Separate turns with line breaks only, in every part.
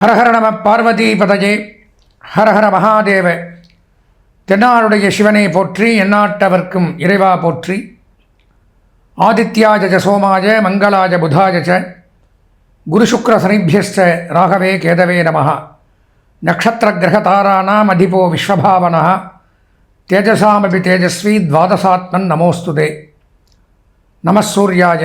ஹரஹர நம பார்வதி பதஜே ஹரஹர மகாதேவ. தென்னாருடைய சிவனை போற்றி எந்நாட்டவர்க்கும் இறைவா போற்றி. ஆதித்யாஜ ச சோமாய மங்களாஜ புதாஜ குரு சுக்ர சனிபியஸ்ச ராகவே கேதவே நம. நக்ஷத்திர கிரக தாராணாம் அதிபோ விஸ்வபாவனா தேஜசாமபி தேஜஸ்வி துவாதசாத்மன் நமோஸ்துதே. நமசூர்யாய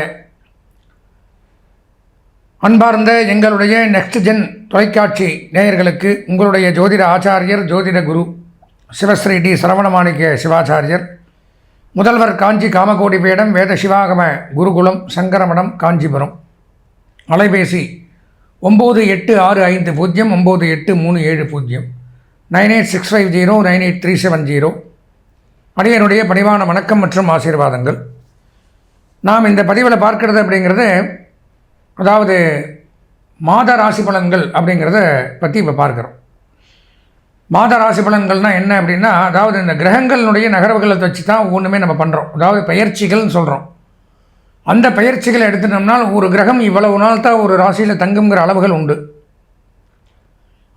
அன்பார்ந்த எங்களுடைய நெக்ஸ்ட் ஜென் தொலைக்காட்சி நேயர்களுக்கு உங்களுடைய ஜோதிட ஆச்சாரியர் ஜோதிட குரு சிவஸ்ரீ டி சரவணமாணிக்க சிவாச்சாரியர் முதல்வர் காஞ்சி காமகோடி பீடம் வேத சிவாகம குருகுலம் சங்கரமடம் காஞ்சிபுரம். அலைபேசி ஒம்பது எட்டு ஆறு ஐந்து பூஜ்ஜியம் ஒம்பது எட்டு மூணு ஏழு பூஜ்ஜியம். Nine eight six five zero nine eight three seven zero. அடியனுடைய பணிவான வணக்கம் மற்றும் ஆசீர்வாதங்கள். நாம் இந்த பதிவில் பார்க்கிறது அப்படிங்கிறது அதாவது மாத ராசி பலன்கள் அப்படிங்கிறத பற்றி இப்போ பார்க்குறோம். மாத ராசி பலன்கள்னால் என்ன அப்படின்னா அதாவது இந்த கிரகங்களுடைய நகர்வுகளை வச்சு தான் ஒவ்வொன்றுமே நம்ம பண்ணுறோம் அதாவது பயிற்சிகள்னு சொல்கிறோம் அந்த பயிற்சிகளை எடுத்துட்டோம்னால் ஒரு கிரகம் இவ்வளவு நாள் தான் ஒரு ராசியில் தங்குங்கிற அளவுகள் உண்டு.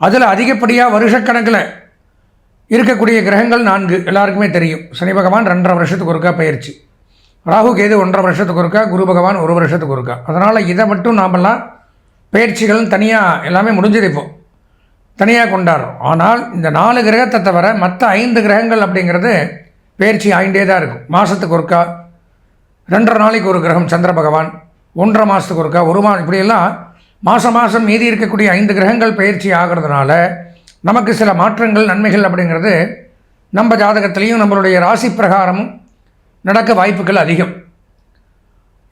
அதில் அதிகப்படியாக வருஷக்கணக்கில் இருக்கக்கூடிய கிரகங்கள் நான்கு. எல்லாருக்குமே தெரியும். சனி பகவான் ரெண்டரை வருஷத்துக்கு ஒருக்கா பயிற்சி. ராகு கேது ஒன்றரை வருஷத்துக்கு ஒருக்கா குரு பகவான் ஒரு வருஷத்துக்கு ஒருக்கா. அதனால் இதை மட்டும் நாமெல்லாம் பயிற்சிகள் தனியாக எல்லாமே முடிஞ்சது தனியாக கொண்டாடுறோம். ஆனால் இந்த நாலு கிரகத்தை தவிர மற்ற ஐந்து கிரகங்கள் அப்படிங்கிறது பயிற்சி ஆகிண்டே தான் இருக்கும். மாதத்துக்கு ஒருக்கா ரெண்டரை நாளைக்கு ஒரு கிரகம் சந்திர பகவான் ஒன்றரை மாதத்துக்கு ஒருக்கா ஒரு மா இப்படியெல்லாம் மாதம் மாதம் மீதி இருக்கக்கூடிய ஐந்து கிரகங்கள் பயிற்சி ஆகிறதுனால நமக்கு சில மாற்றங்கள் நன்மைகள் அப்படிங்கிறது நம்ம ஜாதகத்திலையும் நம்மளுடைய ராசி பிரகாரமும் நடக்க வாய்ப்புகள் அதிகம்.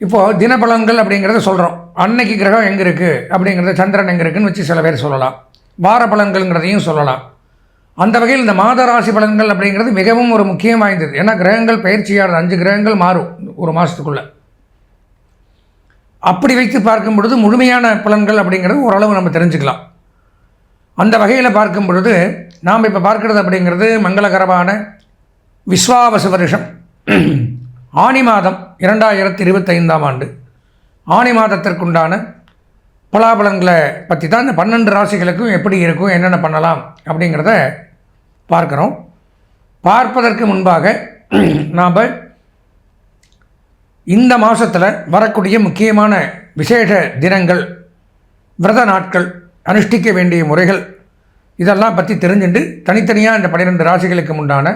இப்போது தினபலங்கள் அப்படிங்கிறத சொல்கிறோம் அன்னைக்கு கிரகம் எங்கே இருக்குது அப்படிங்கிறத சந்திரன் எங்கே இருக்குதுன்னு வச்சு சில பேர் சொல்லலாம். வார பலன்கள்ங்கிறதையும் சொல்லலாம். அந்த வகையில் இந்த மாத ராசி பலன்கள் அப்படிங்கிறது மிகவும் ஒரு முக்கியம் வாய்ந்தது. ஏன்னா கிரகங்கள் பயிற்சியானது அஞ்சு கிரகங்கள் மாறும் ஒரு மாதத்துக்குள்ளே அப்படி வைத்து பார்க்கும் பொழுது முழுமையான பலன்கள் அப்படிங்கிறது ஓரளவு நம்ம தெரிஞ்சுக்கலாம். அந்த வகையில் பார்க்கும் பொழுது நாம் இப்போ பார்க்குறது அப்படிங்கிறது மங்களகரமான விஸ்வாவச வருஷம். ஆணி மாதம் இரண்டாயிரத்தி இருபத்தைந்தாம் ஆண்டு. ஆணி மாதத்திற்குண்டான பலாபலன்களை பற்றி தான் இந்த பன்னெண்டு ராசிகளுக்கும் எப்படி இருக்கும் என்னென்ன பண்ணலாம் அப்படிங்கிறத பார்க்குறோம். பார்ப்பதற்கு முன்பாக நாம் இந்த மாதத்தில் வரக்கூடிய முக்கியமான விசேஷ தினங்கள் விரத நாட்கள் அனுஷ்டிக்க வேண்டிய முறைகள் இதெல்லாம் பற்றி தெரிஞ்சுட்டு தனித்தனியாக இந்த பன்னிரெண்டு ராசிகளுக்கு உண்டான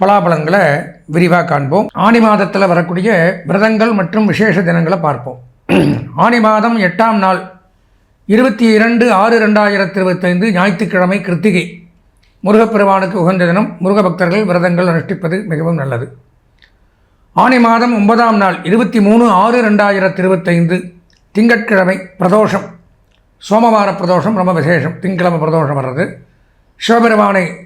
பலாபலங்களை விரிவாக காண்போம். ஆணி மாதத்தில் வரக்கூடிய விரதங்கள் மற்றும் விசேஷ தினங்களை பார்ப்போம். ஆணி மாதம் எட்டாம் நாள் இருபத்தி இரண்டு ஆறு ரெண்டாயிரத்தி இருபத்தைந்து ஞாயிற்றுக்கிழமை கிருத்திகை. முருகப்பெருமானுக்கு உகந்த தினம் முருக பக்தர்கள் விரதங்கள் அனுஷ்டிப்பது மிகவும் நல்லது. ஆணி மாதம் ஒன்பதாம் நாள் இருபத்தி மூணு ஆறு ரெண்டாயிரத்தி இருபத்தைந்து திங்கட்கிழமை பிரதோஷம். சோமவார பிரதோஷம் ரொம்ப விசேஷம் திங்கிழமை பிரதோஷம் வர்றது. சிவபெருமானை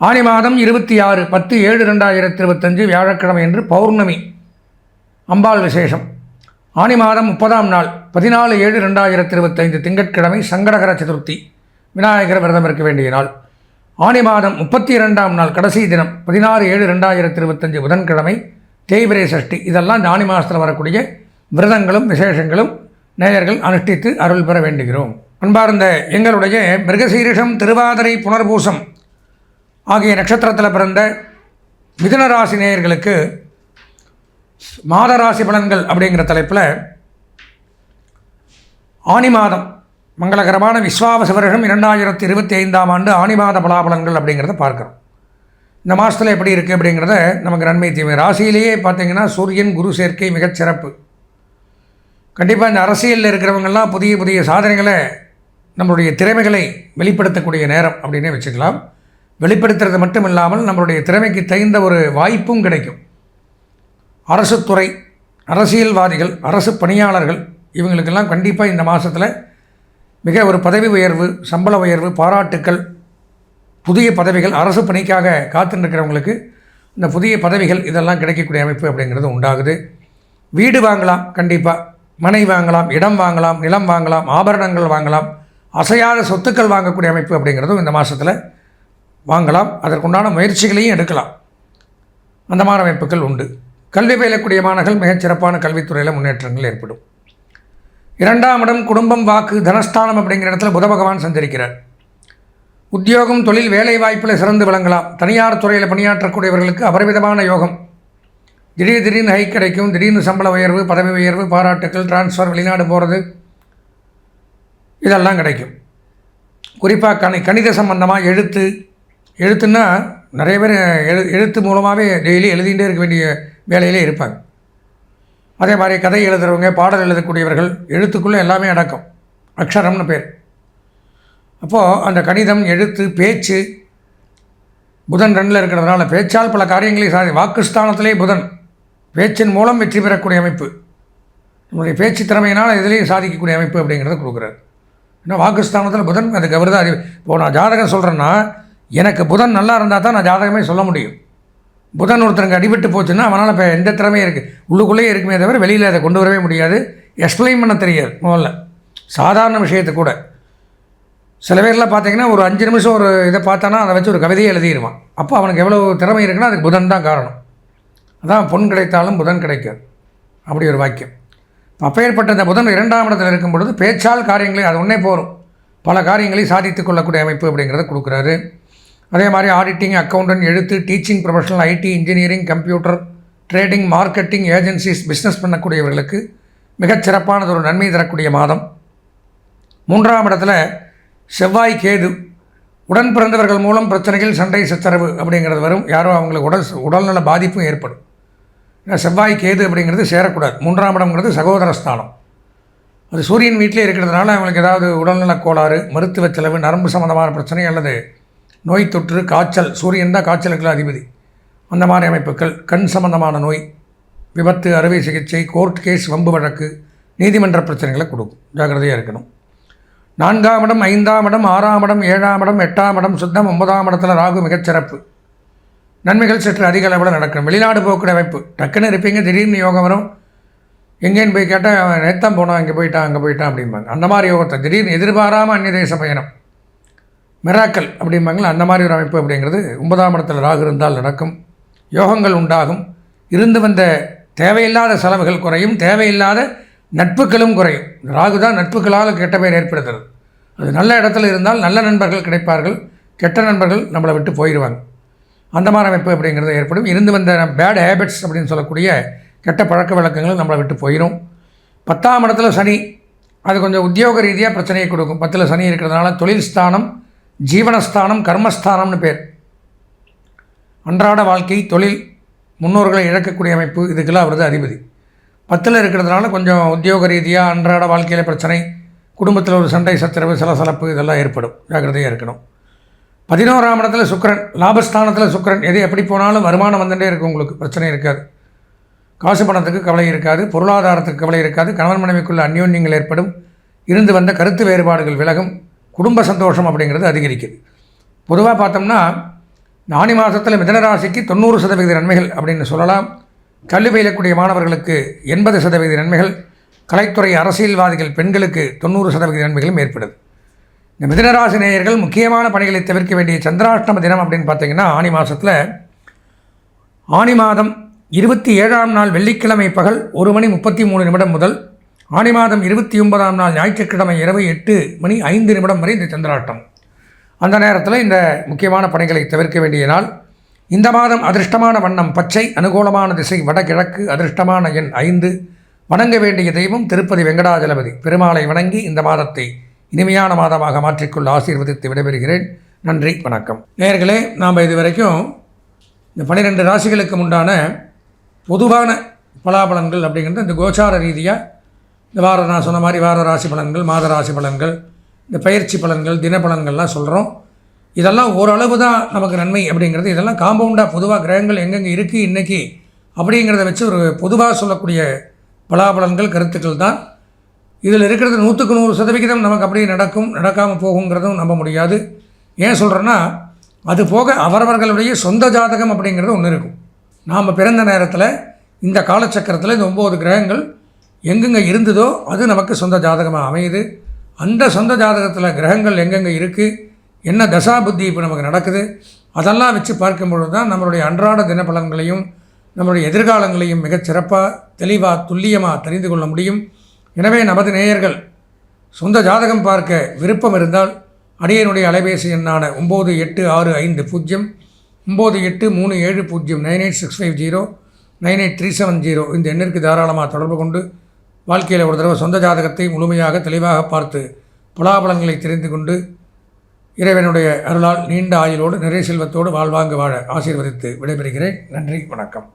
ஆணி மாதம் இருபத்தி ஆறு பத்து ஏழு ரெண்டாயிரத்தி இருபத்தஞ்சு வியாழக்கிழமை என்று பௌர்ணமி. அம்பாள் விசேஷம். ஆணி மாதம் முப்பதாம் நாள் பதினாலு ஏழு ரெண்டாயிரத்தி இருபத்தைந்து திங்கட்கிழமை சங்கடகர சதுர்த்தி விநாயகர் விரதம் இருக்க வேண்டிய நாள். ஆணி மாதம் முப்பத்தி இரண்டாம் நாள் கடைசி தினம் பதினாறு ஏழு ரெண்டாயிரத்தி இருபத்தஞ்சு புதன்கிழமை தேய்பிரை சஷ்டி. இதெல்லாம் இந்த ஆணி மாதத்தில் வரக்கூடிய விரதங்களும் விசேஷங்களும் நேயர்கள் அனுஷ்டித்து அருள் பெற வேண்டுகிறோம். அன்பார்ந்த எங்களுடைய மிருகசீரிஷம் திருவாதிரை புனர்பூசம் ஆகிய நட்சத்திரத்தில் பிறந்த மிதுன ராசி நேயர்களுக்கு மாத ராசி பலன்கள் அப்படிங்கிற தலைப்பில் ஆனி மாதம் மங்களகரமான விஸ்வாவச வருஷம் இரண்டாயிரத்தி இருபத்தி ஐந்தாம் ஆண்டு ஆனி மாத பலாபலன்கள் அப்படிங்கிறத பார்க்குறோம். இந்த மாதத்தில் எப்படி இருக்குது அப்படிங்கிறத நமக்கு நன்மை தீமை ராசியிலேயே பார்த்திங்கன்னா சூரியன் குரு சேர்க்கை மிகச்சிறப்பு கண்டிப்பாக இந்த அரசியலில் இருக்கிறவங்கெல்லாம் புதிய புதிய சாதனைகளை நம்மளுடைய திறமைகளை வெளிப்படுத்தக்கூடிய நேரம் அப்படின்னே வச்சுக்கலாம். வெளிப்படுத்துறது மட்டும் இல்லாமல் நம்மளுடைய திறமைக்கு தகுந்த ஒரு வாய்ப்பும் கிடைக்கும். அரசு துறை அரசியல்வாதிகள் அரசு பணியாளர்கள் இவங்களுக்கெல்லாம் கண்டிப்பாக இந்த மாதத்தில் மிக ஒரு பதவி உயர்வு சம்பள உயர்வு பாராட்டுக்கள் புதிய பதவிகள் அரசு பணிக்காக காத்துருக்கிறவங்களுக்கு இந்த புதிய பதவிகள் இதெல்லாம் கிடைக்கக்கூடிய அமைப்பு அப்படிங்கிறது உண்டாகுது. வீடு வாங்கலாம் கண்டிப்பாக மனை வாங்கலாம் இடம் வாங்கலாம் நிலம் வாங்கலாம் ஆபரணங்கள் வாங்கலாம் அசையாத சொத்துக்கள் வாங்கக்கூடிய அமைப்பு அப்படிங்கிறதும் இந்த மாதத்தில் வாங்கலாம். அதற்குண்டான முயற்சிகளையும் எடுக்கலாம். அந்த மாதிரி அமைப்புகள் உண்டு. கல்வி பயிலக்கூடிய மாணவர்கள் மிகச் சிறப்பான கல்வித்துறையில் முன்னேற்றங்கள் ஏற்படும். இரண்டாம் இடம் குடும்பம் வாக்கு தனஸ்தானம் அப்படிங்கிற இடத்துல புத பகவான் சந்திருக்கிறார் உத்தியோகம் தொழில் வேலை வாய்ப்பில் சிறந்து விளங்கலாம். தனியார் துறையில் பணியாற்றக்கூடியவர்களுக்கு அபரிவிதமான யோகம். திடீர் திடீர்னு ஹை கிடைக்கும். திடீர்னு சம்பள உயர்வு பதவி உயர்வு பாராட்டுக்கள் டிரான்ஸ்ஃபர் வெளிநாடு போகிறது இதெல்லாம் கிடைக்கும். குறிப்பாக கணி கணித சம்பந்தமாக எழுத்து எழுத்துன்னா நிறைய பேர் எழு எழுத்து மூலமாகவே டெய்லி எழுதிகிட்டே இருக்க வேண்டிய வேலையிலே இருப்பாங்க. அதே மாதிரி கதை எழுதுகிறவங்க பாடல் எழுதக்கூடியவர்கள் எழுத்துக்குள்ளே எல்லாமே அடக்கம். அக்ஷரம்னு பேர். அப்போது அந்த கணிதம் எழுத்து பேச்சு புதன் ரெண்டில் இருக்கிறதுனால பேச்சால் பல காரியங்களை சாதி வாக்குஸ்தானத்திலே புதன். பேச்சின் மூலம் வெற்றி பெறக்கூடிய அமைப்பு. நம்முடைய பேச்சு திறமையினால் எதிலேயும் சாதிக்கக்கூடிய அமைப்பு அப்படிங்கிறத கொடுக்குறாரு. ஏன்னா வாக்குஸ்தானத்தில் புதன் அதுக்கு அவர் தான் அறிவு இப்போது நான் ஜாதகம் சொல்கிறேன்னா எனக்கு புதன் நல்லா இருந்தால் தான் நான் ஜாதகமே சொல்ல முடியும். புதன் ஒருத்தருக்கு அடிபட்டு போச்சுன்னா அவனால் இப்போ எந்த திறமையும் இருக்குது உள்ளுக்குள்ளேயே இருக்குமே தவிர வெளியில் அதை கொண்டு வரவே முடியாது. எக்ஸ்பிளைன் பண்ண தெரியாது முதல்ல. சாதாரண விஷயத்தை கூட. சில பேர்லாம் பார்த்தீங்கன்னா ஒரு அஞ்சு நிமிஷம் ஒரு இதை பார்த்தானா அதை வச்சு ஒரு கவிதையை எழுதிடுவான் அப்போ அவனுக்கு எவ்வளோ திறமை இருக்குன்னா அதுக்கு புதன் தான் காரணம். அதான் பொன் கிடைத்தாலும் புதன் கிடைக்காது. அப்படி ஒரு வாக்கியம். அப்பேற்பட்ட இந்த புதன் இரண்டாம் இடத்தில் இருக்கும் பொழுது பேச்சால் காரியங்களை அது ஒன்றே போகும் பல காரியங்களை சாதித்து கொள்ளக்கூடிய அமைப்பு அப்படிங்கிறத கொடுக்குறாரு. அதே மாதிரி ஆடிட்டிங் அக்கௌண்டன்ட் எழுத்து teaching professional IT engineering computer trading marketing agencies business பண்ணக்கூடியவர்களுக்கு மிகச் சிறப்பானது ஒரு நன்மை தரக்கூடிய மாதம். மூன்றாம் இடத்துல செவ்வாய் கேது. உடன் பிறந்தவர்கள் மூலம் பிரச்சனைகள் சண்டை சச்சரவு அப்படிங்கிறது வரும். யாரோ அவங்களுக்கு உடல் உடல்நல பாதிப்பும் ஏற்படும். ஏன்னா செவ்வாய் கேது அப்படிங்கிறது சேரக்கூடாது. மூன்றாம் இடம்ங்கிறது சகோதர ஸ்தானம். அது சூரியன் வீட்டிலே இருக்கிறதுனால அவங்களுக்கு ஏதாவது உடல்நலக் கோளாறு மருத்துவ செலவு நரம்பு சம்மந்தமான பிரச்சனை அல்லது நோய் தொற்று காய்ச்சல் சூரியன் தான் காய்ச்சலுக்கு அதிபதி. அந்த மாதிரி அமைப்புகள் கண் சம்பந்தமான நோய் விபத்து அறுவை சிகிச்சை கோர்ட் கேஸ் வம்பு வழக்கு நீதிமன்ற பிரச்சனைகளை கொடுக்கும். ஜாக்கிரதையாக இருக்கணும். நான்காம் இடம் ஐந்தாம் இடம் ஆறாம் இடம் ஏழாம் இடம் எட்டாம் இடம் சுத்தம் ஒன்பதாம் இடத்துல ராகு மிகச்சிறப்பு நன்மைகள் சற்று அதிக அளவில் நடக்கும் வெளிநாடு போக்குடைய அமைப்பு. டக்குன்னு இருப்பீங்க திடீர்னு யோகம் வரும். எங்கேன்னு போய் கேட்டால் நேத்தான் போனோம் இங்கே போயிட்டான் அங்கே போயிட்டான் அப்படிம்பாங்க. அந்த மாதிரி யோகத்தை திடீர்னு எதிர்பாராமல் அந்நிய தேச பயணம். மிராக்கல் அப்படிம்பாங்களா அந்த மாதிரி ஒரு அமைப்பு அப்படிங்கிறது ஒன்பதாம் இடத்தில் ராகு இருந்தால் நடக்கும். யோகங்கள் உண்டாகும். இருந்து வந்த தேவையில்லாத செலவுகள் குறையும். தேவையில்லாத நட்புகளும் குறையும். ராகு தான் நட்புகளால் கெட்ட பெயர் ஏற்படுத்துறது. அது நல்ல இடத்துல இருந்தால் நல்ல நண்பர்கள் கிடைப்பார்கள். கெட்ட நண்பர்கள் நம்மளை விட்டு போயிடுவாங்க. அந்த மாதிரி அமைப்பு அப்படிங்கிறது ஏற்படும். இருந்து வந்த பேட் ஹேபிட்ஸ் அப்படின்னு சொல்லக்கூடிய கெட்ட பழக்க வழக்கங்களும் நம்மளை விட்டு போயிடும் பத்தாம் இடத்துல சனி. அது கொஞ்சம் உத்தியோக ரீதியாக பிரச்சனையை கொடுக்கும். பத்தில் சனி இருக்கிறதுனால தொழில் ஸ்தானம் ஜீவனஸ்தானம் கர்மஸ்தானம்னு பேர். அன்றாட வாழ்க்கை தொழில் முன்னோர்களை இழக்கக்கூடிய அமைப்பு இதுக்கெல்லாம் அவரது அதிபதி. பத்தில் இருக்கிறதுனால கொஞ்சம் உத்தியோக ரீதியாக அன்றாட வாழ்க்கையில் பிரச்சனை குடும்பத்தில் ஒரு சண்டை சச்சரவு சலசலப்பு இதெல்லாம் ஏற்படும். ஜாக்கிரதையாக இருக்கணும். பதினோராம் இடத்துல சுக்கிரன் லாபஸ்தானத்தில் சுக்கிரன். எது எப்படி போனாலும் வருமானம் வந்துட்டே இருக்கும் உங்களுக்கு. பிரச்சனை இருக்காது. காசு பணத்துக்கு கவலை இருக்காது. பொருளாதாரத்துக்கு கவலை இருக்காது. கணவன் மனைவிக்குள்ள அந்யோன்யங்கள் ஏற்படும். இருந்து வந்த கருத்து வேறுபாடுகள் விலகும். குடும்ப சந்தோஷம் அப்படிங்கிறது அதிகரிக்குது. பொதுவாக பார்த்தோம்னா நானி மாதத்தில் மிதனராசிக்கு தொண்ணூறு சதவீத நன்மைகள் அப்படின்னு சொல்லலாம். கல்வி பயிலக்கூடிய மாணவர்களுக்கு எண்பது சதவீத நன்மைகள். கலைத்துறை அரசியல்வாதிகள் பெண்களுக்கு தொண்ணூறு சதவீத நன்மைகளும் ஏற்படுது. இந்த மிதனராசி நேயர்கள் முக்கியமான பணிகளை தவிர்க்க வேண்டிய சந்திராஷ்டம தினம் அப்படின்னு பார்த்தீங்கன்னா ஆனி மாதத்தில் ஆனி மாதம் இருபத்தி ஏழாம் நாள் வெள்ளிக்கிழமை பகல் ஒரு மணி முப்பத்தி மூணு நிமிடம் முதல் ஆணி மாதம் இருபத்தி ஒன்பதாம் நாள் ஞாயிற்றுக்கிழமை இரவு எட்டு மணி ஐந்து நிமிடம் வரை இந்த சந்திராட்டம். அந்த நேரத்தில் இந்த முக்கியமான பணிகளை தவிர்க்க வேண்டிய நாள். இந்த மாதம் அதிர்ஷ்டமான வண்ணம் பச்சை அனுகூலமான திசை வடகிழக்கு அதிர்ஷ்டமான எண் ஐந்து. வணங்க வேண்டிய தெய்வம் திருப்பதி வெங்கடாஜலபதி. பெருமாளை வணங்கி இந்த மாதத்தை இனிமையான மாதமாக மாற்றிக்கொள்ள ஆசீர்வதித்து விடைபெறுகிறேன். நன்றி வணக்கம். நேர்களே நாம் இதுவரைக்கும் இந்த பன்னிரெண்டு ராசிகளுக்கு உண்டான பொதுவான பலாபலன்கள் அப்படிங்கிறது இந்த கோச்சார ரீதியாக இந்த வார நான் சொன்ன மாதிரி வார ராசி பலன்கள் மாத ராசி பலன்கள் இந்த பயிற்சி பலன்கள் தின பலன்கள்லாம் சொல்கிறோம் இதெல்லாம் ஓரளவு தான் நமக்கு நன்மை அப்படிங்கிறது. இதெல்லாம் காம்பவுண்டாக பொதுவாக கிரகங்கள் எங்கெங்கே இருக்குது இன்றைக்கி அப்படிங்கிறத வச்சு ஒரு பொதுவாக சொல்லக்கூடிய பலாபலன்கள் கருத்துக்கள் தான். இதில் இருக்கிறது நூற்றுக்கு நூறு சதவிகிதம் நமக்கு அப்படியே நடக்கும். நடக்காமல் போகுங்கிறதும் நம்ப முடியாது. ஏன் சொல்கிறேன்னா அது போக அவரவர்களுடைய சொந்த ஜாதகம் அப்படிங்கிறது ஒன்று இருக்கும். நாம் பிறந்த நேரத்தில் இந்த காலச்சக்கரத்தில் இந்த ஒம்பது கிரகங்கள் எங்கெங்கே இருந்ததோ அது நமக்கு சொந்த ஜாதகமாக அமையுது. அந்த சொந்த ஜாதகத்தில் கிரகங்கள் எங்கெங்கே இருக்குது என்ன தசா புத்தி இப்போ நமக்கு நடக்குது? அதெல்லாம் வச்சு பார்க்கும் பொழுது தான் நம்மளுடைய அன்றாட தினப்பலன்களையும் நம்மளுடைய எதிர்காலங்களையும் மிகச் சிறப்பாக தெளிவாக துல்லியமாக தெரிந்து கொள்ள முடியும். எனவே நமது நேயர்கள் சொந்த ஜாதகம் பார்க்க விருப்பம் இருந்தால் அடியனுடைய அலைபேசி எண்ணான ஒம்பது எட்டு ஆறு ஐந்து பூஜ்ஜியம் ஒம்பது எட்டு மூணு ஏழு பூஜ்ஜியம் nine eight six five zero nine eight three seven zero இந்த எண்ணிற்கு தாராளமாக தொடர்பு கொண்டு வாழ்க்கையில் ஒரு தடவை சொந்த ஜாதகத்தை முழுமையாக தெளிவாக பார்த்து பலாபலங்களை தெரிந்து கொண்டு இறைவனுடைய அருளால் நீண்ட ஆயுளோடு நிறைய செல்வத்தோடு வாழ்வாங்கு வாழ ஆசீர்வதித்து விடைபெறுகிறேன். நன்றி வணக்கம்.